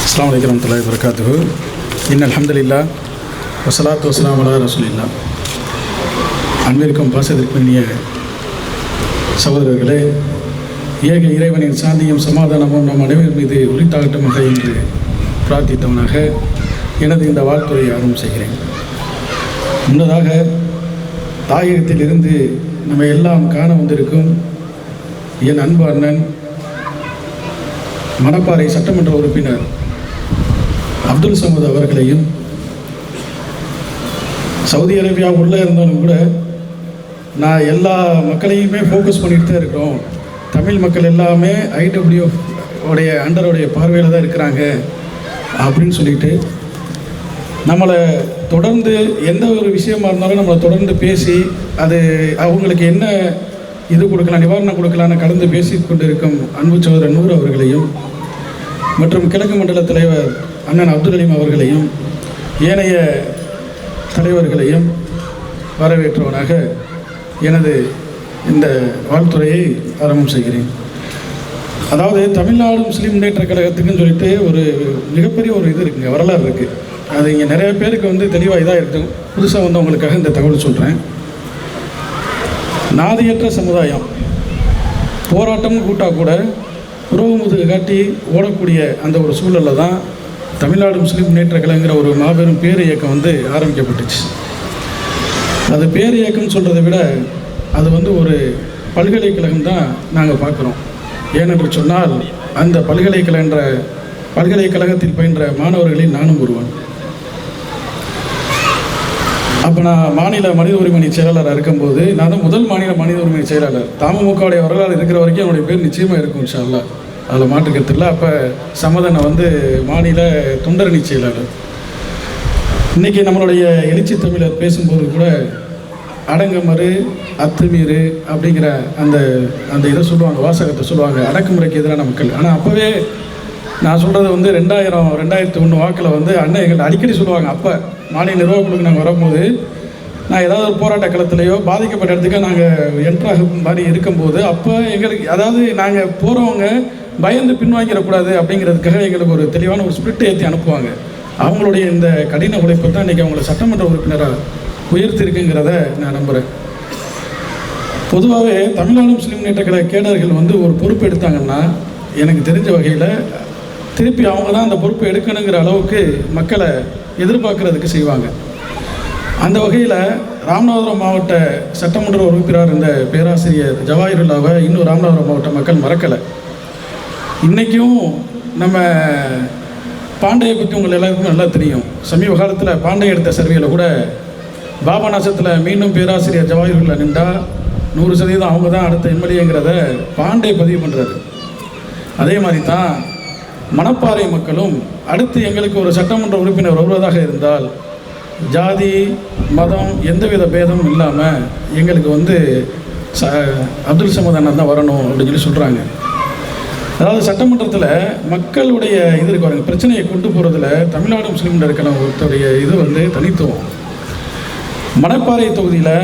அஸ்லாம் வலைக்கம் தலை வரகாத்து இன் அலமதுல்லா வசலாத்து வசலாம் அலா ரசூலில்லா அன்பிற்கும் பாசத்திற்குரிய சகோதரர்களே ஏக இறைவனின் சாந்தியும் சமாதானமும் நம் அனைவர் மீது உரித்தாகட்டுமாக என்று பிரார்த்தித்தவனாக எனது இந்த வாழ்த்துறையை ஆரம்பம் செய்கிறேன். முன்னதாக தாயகத்திலிருந்து நம்ம எல்லாம் காண வந்திருக்கும் என் அன்பு அண்ணன் மணப்பாறை சட்டமன்ற உறுப்பினர் அப்துல் சமத் அவர்களையும் சவுதி அரேபியா உள்ளே இருந்தாலும் கூட நான் எல்லா மக்களையுமே ஃபோக்கஸ் பண்ணிட்டு தான் இருக்கிறோம். தமிழ் மக்கள் எல்லாமே ஐடபிள்யூ உடைய அண்டருடைய பார்வையில் தான் இருக்கிறாங்க அப்படின்னு சொல்லிட்டு நம்மளை தொடர்ந்து எந்த ஒரு விஷயமா இருந்தாலும் நம்மளை தொடர்ந்து பேசி அது அவங்களுக்கு என்ன இது கொடுக்கலாம் நிவாரணம் கொடுக்கலான்னு கடந்து பேசி கொண்டிருக்கும் அன்பு சோதரன் நூறு அவர்களையும் மற்றும் கிழக்கு மண்டல தலைவர் அண்ணன் அப்துல் அலீம் அவர்களையும் ஏனைய தலைவர்களையும் வரவேற்றவனாக எனது இந்த வாழ்த்துறையை ஆரம்பம் செய்கிறேன். அதாவது தமிழ்நாடு முஸ்லீம் முன்னேற்ற கழகத்துக்குன்னு சொல்லிட்டு ஒரு மிகப்பெரிய ஒரு இது இருக்குங்க வரலாறு இருக்குது அது இங்கே நிறைய பேருக்கு வந்து தெளிவாக இதாக இருக்கும். புதுசாக வந்தவங்களுக்காக இந்த தகவல் சொல்கிறேன் நாதியற்ற சமுதாயம் போராட்டமும் கூட்டால் கூட உறவு முதுகு காட்டி ஓடக்கூடிய அந்த ஒரு சூழலில் தான் தமிழ்நாடு முஸ்லீம் முன்னேற்ற கழகங்கிற ஒரு மாபெரும் பேர் இயக்கம் வந்து ஆரம்பிக்கப்பட்டுச்சு. அது பேர் இயக்கம்னு சொல்கிறத விட அது வந்து ஒரு பல்கலைக்கழகம் தான் நாங்கள் பார்க்குறோம். ஏனென்று சொன்னால் அந்த பல்கலைக்கழக பல்கலைக்கழகத்தில் பயின்ற மாணவர்களில் நானும் ஒருவன். அப்போ நான் மாநில மனித உரிமை செயலாளராக இருக்கும்போது நான் தான் முதல் மாநில மனித உரிமை செயலாளர். தாமமுகவுடைய வரலாறு இருக்கிற வரைக்கும் என்னுடைய பேர் நிச்சயமாக இருக்கும் ஷால்லா அதில் மாற்றுக்கிறது அப்போ சமதனை வந்து மாநில தொண்டரணி செயலாளர். இன்றைக்கி நம்மளுடைய எழுச்சி தமிழர் பேசும்போது கூட அடங்கமறு அத்துமீறு அப்படிங்கிற அந்த அந்த இதை சொல்லுவாங்க வாசகத்தை சொல்லுவாங்க அடக்குமுறைக்கு எதிரான மக்கள். ஆனால் அப்போவே நான் சொல்கிறது வந்து ரெண்டாயிரம் ரெண்டாயிரத்தி ஒன்று வாக்கில் வந்து அண்ணன் எங்கள்கிட்ட அடிக்கடி சொல்லுவாங்க. அப்போ மாநில நிர்வாகக்குழுக்கு நாங்கள் வரும்போது நான் ஏதாவது ஒரு போராட்ட களத்துலையோ பாதிக்கப்பட்ட இடத்துக்கு நாங்கள் என்ட்ராகும் மாதிரி இருக்கும்போது அப்போ எங்களுக்கு அதாவது நாங்கள் போகிறவங்க பயந்து பின்வாங்கிடக்கூடாது அப்படிங்கிறதுக்காக எங்களுக்கு ஒரு தெளிவான ஒரு ஸ்பிரிட் ஏற்றி அனுப்புவாங்க. அவங்களுடைய இந்த கடின உழைப்பு தான் இன்றைக்கி அவங்கள சட்டமன்ற உறுப்பினராக உயர்த்திருக்குங்கிறத நான் நம்புகிறேன் பொதுவாகவே தமிழ்நாடு முஸ்லீம் முன்னேற்ற கழக கேடர்கள் வந்து ஒரு பொறுப்பு எடுத்தாங்கன்னா எனக்கு தெரிஞ்ச வகையில் திருப்பி அவங்க தான் அந்த பொறுப்பு எடுக்கணுங்கிற அளவுக்கு மக்களை எதிர்பார்க்கறதுக்கு செய்வாங்க. அந்த வகையில் ராமநாதபுரம் மாவட்ட சட்டமன்ற உறுப்பினர் இந்த பேராசிரியர் ஜவாஹிருல்லாவை இன்னும் ராமநாதபுரம் மாவட்ட மக்கள் மறக்கலை. இன்றைக்கும் நம்ம பாண்டையை பற்றி உங்கள் எல்லாருக்கும் நல்லா தெரியும். சமீப காலத்தில் பாண்டே எடுத்த சர்வேயில் கூட பாபநாசத்தில் மீண்டும் பேராசிரியர் ஜவாஹர்களில் நின்றால் நூறு சதவீதம் அவங்க தான் அடுத்த எம்எல்ஏங்கிறத பாண்டே பதிவு பண்ணுறாரு அதே மாதிரி தான் மணப்பாறை மக்களும் அடுத்து எங்களுக்கு ஒரு சட்டமன்ற உறுப்பினர் வருவதாக இருந்தால் ஜாதி மதம் எந்தவித பேதமும் இல்லாமல் எங்களுக்கு வந்து ச அப்துல் சமத் அண்ணன் தான் வரணும் அப்படின்னு சொல்லி சொல்கிறாங்க அதாவது சட்டமன்றத்தில் மக்களுடைய இது இருக்கு பாருங்க பிரச்சனையை கொண்டு போகிறதுல தமிழ்நாடு முஸ்லீம் இருக்கிற ஒருத்தருடைய இது வந்து தனித்துவம். மணப்பாறை தொகுதியில்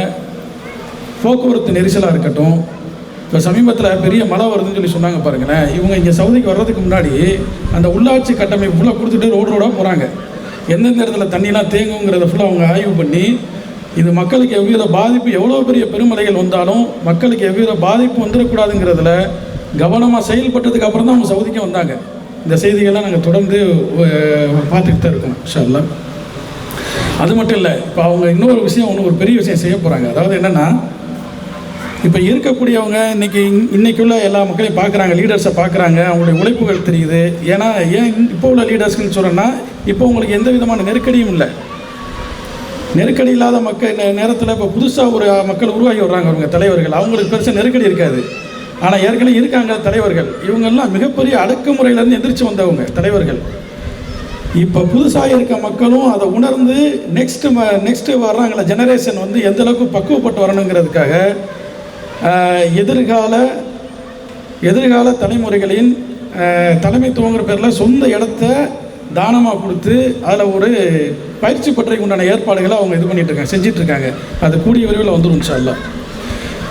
போக்குவரத்து நெரிசலாக இருக்கட்டும் இப்போ சமீபத்தில் பெரிய மழை வருதுன்னு சொல்லி சொன்னாங்க பாருங்களேன் இவங்க இங்கே சவுதிக்கு வர்றதுக்கு முன்னாடி அந்த உள்ளாட்சி கட்டமைப்பு ஃபுல்லாக கொடுத்துட்டு ரோடு ரோடாக போகிறாங்க எந்தெந்த இடத்துல தண்ணிலாம் தேங்குங்கிறத ஃபுல்லாக அவங்க ஆய்வு பண்ணி இது மக்களுக்கு எவ்வித பாதிப்பு எவ்வளோ பெரிய பெருமலைகள் வந்தாலும் மக்களுக்கு எவ்வித பாதிப்பு வந்துடக்கூடாதுங்கிறதுல கவனமாக செயல்பட்டதுக்கு அப்புறம் தான் அவங்க சவுதிக்கு வந்தாங்க. இந்த செய்திகள்லாம் நாங்கள் தொடர்ந்து பார்த்துக்கிட்டு பார்த்துட்டு தான் இருக்கோம் ஷல்லா அது மட்டும் இல்லை இப்போ அவங்க இன்னொரு விஷயம் ஒன்று ஒரு பெரிய விஷயம் செய்ய போகிறாங்க அதாவது என்னென்னா இப்போ இருக்கக்கூடியவங்க இன்றைக்கி இன்றைக்குள்ள எல்லா மக்களையும் பார்க்குறாங்க லீடர்ஸை பார்க்குறாங்க அவங்களுடைய உழைப்புகள் தெரியுது. ஏன்னா ஏன் இப்போ உள்ள லீடர்ஸ்க்குன்னு சொல்கிறேன்னா இப்போ உங்களுக்கு எந்த விதமான நெருக்கடியும் இல்லை. நெருக்கடி இல்லாத மக்கள் நேரத்தில் இப்போ புதுசாக ஒரு மக்கள் உருவாகி வர்றாங்க அவங்க தலைவர்கள். அவங்களுக்கு பெருசாக நெருக்கடி இருக்காது. ஆனால் ஏற்கனவே இருக்காங்க தலைவர்கள். இவங்கெல்லாம் மிகப்பெரிய அடக்குமுறையிலேருந்து எந்திரிச்சு வந்தவங்க தலைவர்கள். இப்போ புதுசாக இருக்க மக்களும் அதை உணர்ந்து நெக்ஸ்ட்டு நெக்ஸ்ட்டு வர்றாங்கள ஜெனரேஷன் வந்து எந்த அளவுக்கு பக்குவப்பட்டு வரணுங்கிறதுக்காக எதிர்கால எதிர்கால தலைமுறைகளின் தலைமைத்துவங்கிற பேரில் சொந்த இடத்த தானமாக கொடுத்து அதில் ஒரு பயிற்சி பற்றைக்கு உண்டான ஏற்பாடுகளை அவங்க இது பண்ணிகிட்ருக்காங்க செஞ்சிட்ருக்காங்க அது கூடிய விரைவில் வந்துடும் சார் இல்லை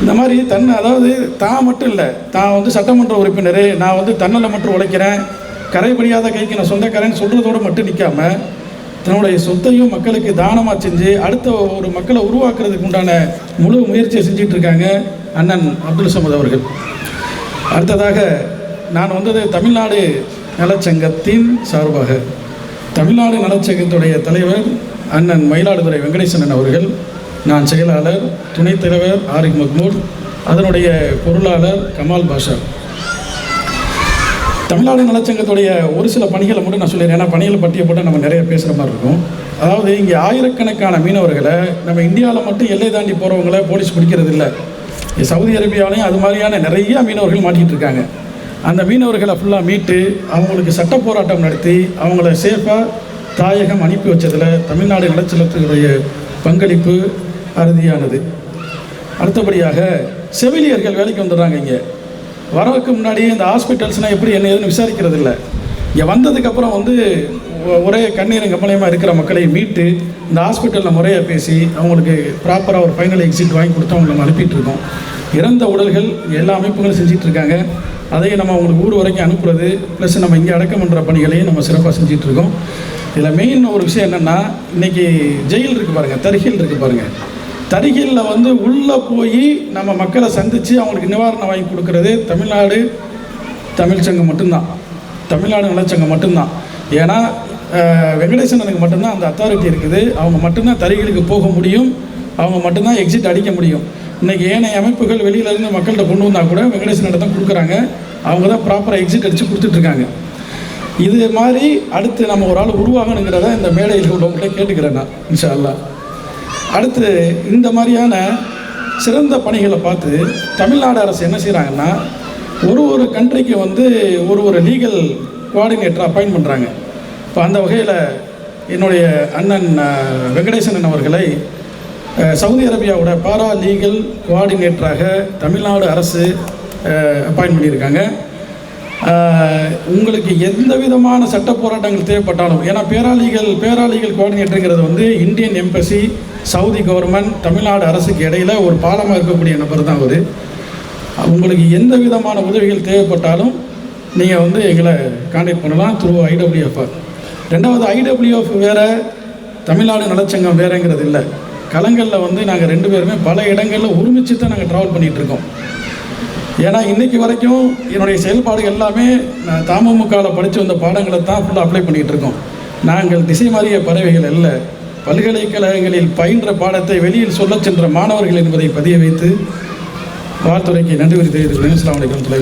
இந்த மாதிரி தன்னை அதாவது தான் மட்டும் இல்லை தான் வந்து சட்டமன்ற உறுப்பினர் நான் வந்து தன்னலை மட்டும் உழைக்கிறேன் கரைபடியாத கைக்கு நான் சொந்தக்காரன் சொல்கிறதோடு மட்டும் நிற்காம தன்னுடைய சொத்தையும் மக்களுக்கு தானமாக செஞ்சு அடுத்த ஒரு மக்களை உருவாக்குறதுக்கு உண்டான முழு முயற்சியை செஞ்சிட்டு இருக்காங்க அண்ணன் அப்துல் சமத் அவர்கள். அடுத்ததாக நான் வந்தது தமிழ்நாடு நலச்சங்கத்தின் சார்பாக. தமிழ்நாடு நலச்சங்கத்துடைய தலைவர் அண்ணன் மயிலாடுதுறை வெங்கடேசன் அவர்கள். நான் செயலாளர் துணைத் தலைவர் ஆரிக் மக்மூத் அதனுடைய பொருளாளர் கமால் பாஷா. தமிழ்நாடு நலச்சங்கத்துடைய ஒரு சில பணிகளை மட்டும் நான் சொல்லிடுறேன். ஏன்னா பணிகளை பட்டியை போட்டு நம்ம நிறைய பேசுகிற மாதிரி இருக்கும். அதாவது இங்கே ஆயிரக்கணக்கான மீனவர்களை நம்ம இந்தியாவில் மட்டும் எல்லை தாண்டி போகிறவங்கள போலீஸ் பிடிக்கிறது இல்லை. சவுதி அரேபியாவிலையும் அது மாதிரியான நிறைய மீனவர்கள் மாட்டிகிட்டு இருக்காங்க. அந்த மீனவர்களை ஃபுல்லாக மீட்டு அவங்களுக்கு சட்ட போராட்டம் நடத்தி அவங்கள சேஃபாக தாயகம் அனுப்பி வச்சதில் தமிழ்நாடு நலச்சலத்துடைய பங்களிப்பு அறுதியானது. அடுத்தபடியாக செவிலியர்கள் வேலைக்கு வந்துடுறாங்க இங்கே. வரவுக்கு முன்னாடி இந்த ஹாஸ்பிட்டல்ஸ்னால் எப்படி என்ன ஏதுன்னு விசாரிக்கிறது இல்லை இங்கே வந்ததுக்கப்புறம் வந்து ஒரே கண்ணீரும் கம்பளையமாக இருக்கிற மக்களை மீட்டு இந்த ஹாஸ்பிட்டலில் முறையாக பேசி அவங்களுக்கு ப்ராப்பராக ஒரு ஃபைனல் எக்ஸிட் வாங்கி கொடுத்து அவங்களை அனுப்பிட்டு இருக்கோம். இறந்த உடல்கள் எல்லா அமைப்புகளும் செஞ்சிட்டு இருக்காங்க. அதையும் நம்ம அவங்களுக்கு ஊர் வரைக்கும் அனுப்புறது ப்ளஸ் நம்ம இங்கே அடக்கம் பண்ணுற பணிகளையும் நம்ம சிறப்பாக செஞ்சிட்ருக்கோம் இதில் மெயின் ஒரு விஷயம் என்னென்னா இன்றைக்கி ஜெயில் இருக்குது பாருங்கள் தருகில் இருக்குது பாருங்கள் தறிகளில் வந்து உள்ளே போய் நம்ம மக்களை சந்தித்து அவங்களுக்கு நிவாரணம் வாங்கி கொடுக்கறது தமிழ்நாடு தமிழ் சங்கம் மட்டும்தான். தமிழ்நாடு நலச்சங்கம் மட்டும்தான். ஏன்னா வெங்கடேசனனுக்கு மட்டும்தான் அந்த அத்தாரிட்டி இருக்குது. அவங்க மட்டும்தான் தறிகளுக்கு போக முடியும். அவங்க மட்டும்தான் எக்ஸிட் அடிக்க முடியும். இன்றைக்கி ஏனைய அமைப்புகள் வெளியிலேருந்து மக்கள்கிட்ட கொண்டு வந்தால் கூட வெங்கடேசன் தான் கொடுக்குறாங்க. அவங்க தான் ப்ராப்பராக எக்ஸிட் அடித்து கொடுத்துட்ருக்காங்க இது மாதிரி அடுத்து நம்ம ஒரு ஆள் உருவாகணுங்கிறத இந்த மேடையில் உள்ளவங்கள்ட்ட கேட்டுக்கிறேன் நான் இன்ஷா அல்லா அடுத்து இந்த மாதிரியான சிறந்த பணிகளை பார்த்து தமிழ்நாடு அரசு என்ன செய்கிறாங்கன்னா ஒரு ஒரு கண்ட்ரிக்கு வந்து ஒரு ஒரு லீகல் கோஆர்டினேட்டர் அப்பாயின் பண்ணுறாங்க இப்போ அந்த வகையில் என்னுடைய அண்ணன் வெங்கடேசன் அவர்களை சவுதி அரேபியாவோட பாரா லீகல் கோஆர்டினேட்டராக தமிழ்நாடு அரசு அப்பாயின் பண்ணியிருக்காங்க. உங்களுக்கு எந்த விதமான சட்ட போராட்டங்கள் தேவைப்பட்டாலும் ஏன்னா பேராளிகள் பேராளிகள் கோஆர்டினேட்டருங்கிறது வந்து Indian embassy Saudi government Tamil Nadu அரசுக்கு இடையில் ஒரு பாலமாக இருக்கக்கூடிய நபர் தான் அவர். உங்களுக்கு எந்த விதமான உதவிகள் தேவைப்பட்டாலும் நீங்கள் வந்து எங்களை காண்டாக்ட் பண்ணலாம் த்ரூ ஐடபிள்யூஎஃப்ஆர் ரெண்டாவது ஐடபிள்யூஎஃப் வேறு தமிழ்நாடு நலச்சங்கம் வேறுங்கிறது இல்லை. களங்களில் வந்து நாங்கள் ரெண்டு பேருமே பல இடங்களில் ஒருமிச்சு தான் நாங்கள் ட்ராவல் பண்ணிகிட்ருக்கோம் ஏன்னா இன்னைக்கு வரைக்கும் என்னுடைய செயல்பாடுகள் எல்லாமே நான் தமுமுகவில் படித்து வந்த பாடங்களை தான் ஃபுல்லாக அப்ளை பண்ணிகிட்டு இருக்கோம். நாங்கள் திசை மாறிய பறவைகள் இல்லை பல்கலைக்கழகங்களில் பயின்ற பாடத்தை வெளியில் சொல்லச் சென்ற மாணவர்கள் என்பதை பதிய வைத்து வாழ்த்துறைக்கு நன்றி தெரிவித்துக் கொள்கிறேன். அஸ்லாம் வலைக்கம் துறை